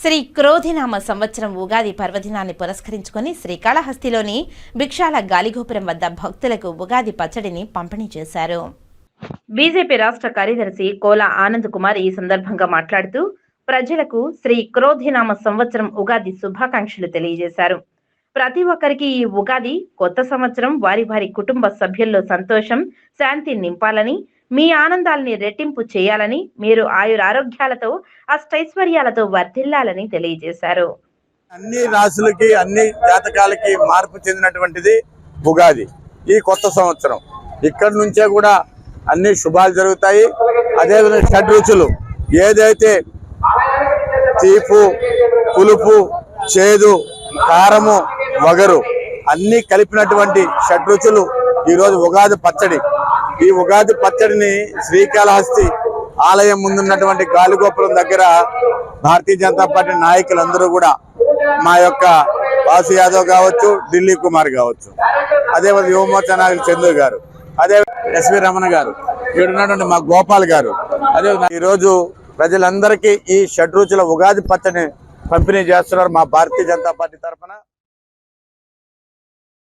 శ్రీ క్రోధినామ సంవత్సరం ఉగాది పర్వదినాన్ని పురస్కరించుకొని శ్రీకాళహస్తిలోని భిక్షాల గాలిగోపురం వద్ద భక్తులకు ఉగాది పచ్చడిని పంపిణీ చేశారు. బీజేపీ రాష్ట్ర కార్యదర్శి కోలా ఆనంద్ కుమార్ ఈ సందర్భంగా మాట్లాడుతూ ప్రజలకు శ్రీ క్రోధినామ సంవత్సరం ఉగాది శుభాకాంక్షలు తెలియజేశారు. ప్రతి ఒక్కరికి ఈ ఉగాది కొత్త సంవత్సరం వారి వారి కుటుంబ సభ్యుల్లో సంతోషం శాంతి నింపాలని మీ ఆనందాల్ని రెట్టింపు చేయాలని మీరు ఆయురారోగ్యాలతో అష్టైశ్వర్యాలతో వర్ధిల్లాలని తెలియజేశారు. అన్ని రాశులకి అన్ని జాతకాలకి మార్పు చెందినటువంటిది ఉగాది ఈ కొత్త సంవత్సరం. ఇక్కడి నుంచే కూడా అన్ని శుభాలు జరుగుతాయి. అదేవిధంగా షడ్ రుచులు. ఏదైతే తీపు పులుపు చేదు కారము వగరు అన్ని కలిపినటువంటి షడ్ రుచులు ఈరోజు ఉగాది పచ్చడి. ఈ ఉగాది పచ్చడిని శ్రీకాళహస్తి ఆలయం ముందున్నటువంటి గాలిగోపురం దగ్గర భారతీయ జనతా పార్టీ నాయకులందరూ కూడా మా యొక్క వాసు యాదవ్ కావచ్చు ఢిల్లీ కుమార్ కావచ్చు అదే యువమోర్చా నాయకులు చందు గారు అదే ఎస్వి రమణ గారు ఇక్కడ మా గోపాల్ గారు అదే ఈరోజు ప్రజలందరికీ ఈ షడ్రుచుల ఉగాది పచ్చడిని పంపిణీ చేస్తున్నారు మా భారతీయ జనతా పార్టీ తరఫున.